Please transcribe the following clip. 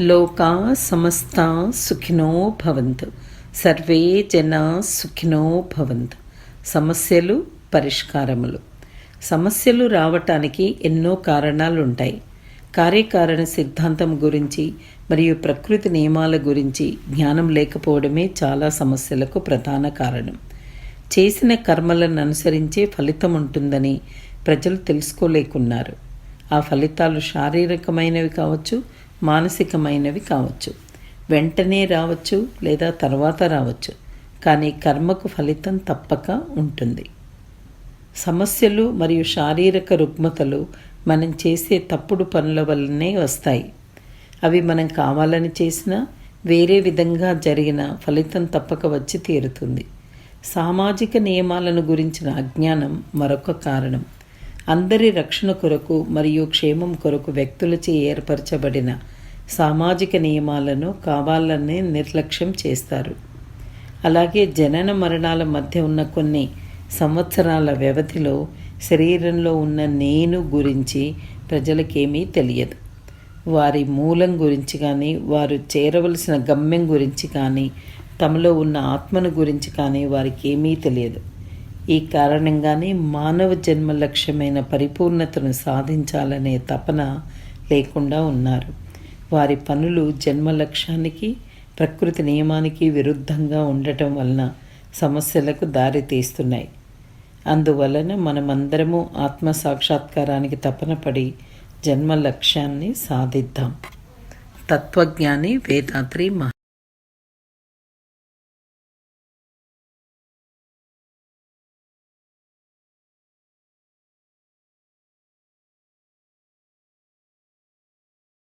లోకా సమస్త సుఖినో భవంతు. సర్వే జనా సుఖినో భవంతు. సమస్యలు పరిష్కారములు. సమస్యలు రావటానికి ఎన్నో కారణాలు ఉంటాయి కార్యకారణ సిద్ధాంతం గురించి మరియు ప్రకృతి నియమాల గురించి జ్ఞానం లేకపోవడమే చాలా సమస్యలకు ప్రధాన కారణం. చేసిన కర్మలను అనుసరించే ఫలితం ఉంటుందని ప్రజలు తెలుసుకోలేకున్నారు. ఆ ఫలితాలు శారీరకమైనవి కావచ్చు మానసికమైనవి కావచ్చు. వెంటనే రావచ్చు లేదా తర్వాత రావచ్చు. కానీ కర్మకు ఫలితం తప్పక ఉంటుంది. సమస్యలు మరియు శారీరక రుగ్మతలు మనం చేసే తప్పుడు పనుల వల్లనే వస్తాయి. అవి మనం కావాలని చేసినా వేరే విధంగా జరిగిన ఫలితం తప్పక వచ్చి తీరుతుంది. సామాజిక నియమాలను గురించిన అజ్ఞానం మరొక కారణం. అందరి రక్షణ కొరకు మరియు క్షేమం కొరకు వ్యక్తులచే ఏర్పరచబడిన సామాజిక నియమాలను కావాలనే నిర్లక్ష్యం చేస్తారు. అలాగే జనన మరణాల మధ్య ఉన్న కొన్ని సంవత్సరాల వ్యవధిలో శరీరంలో ఉన్న నేను గురించి ప్రజలకేమీ తెలియదు. వారి మూలం గురించి కానీ వారు చేరవలసిన గమ్యం గురించి కానీ తమలో ఉన్న ఆత్మను గురించి కానీ వారికి ఏమీ తెలియదు. ఈ కారణంగానే మానవ జన్మ లక్ష్యమైన పరిపూర్ణతను సాధించాలనే తపన లేకుండా ఉన్నారు. వారి పనులు జన్మ లక్ష్యానికి ప్రకృతి నియమానికి విరుద్ధంగా ఉండటం వలన సమస్యలకు దారితీస్తున్నాయి అందువలన మనమందరము ఆత్మ సాక్షాత్కారానికి తపన పడి జన్మ లక్ష్యాన్ని సాధిద్దాం. తత్వజ్ఞాని వేదాద్రి మహా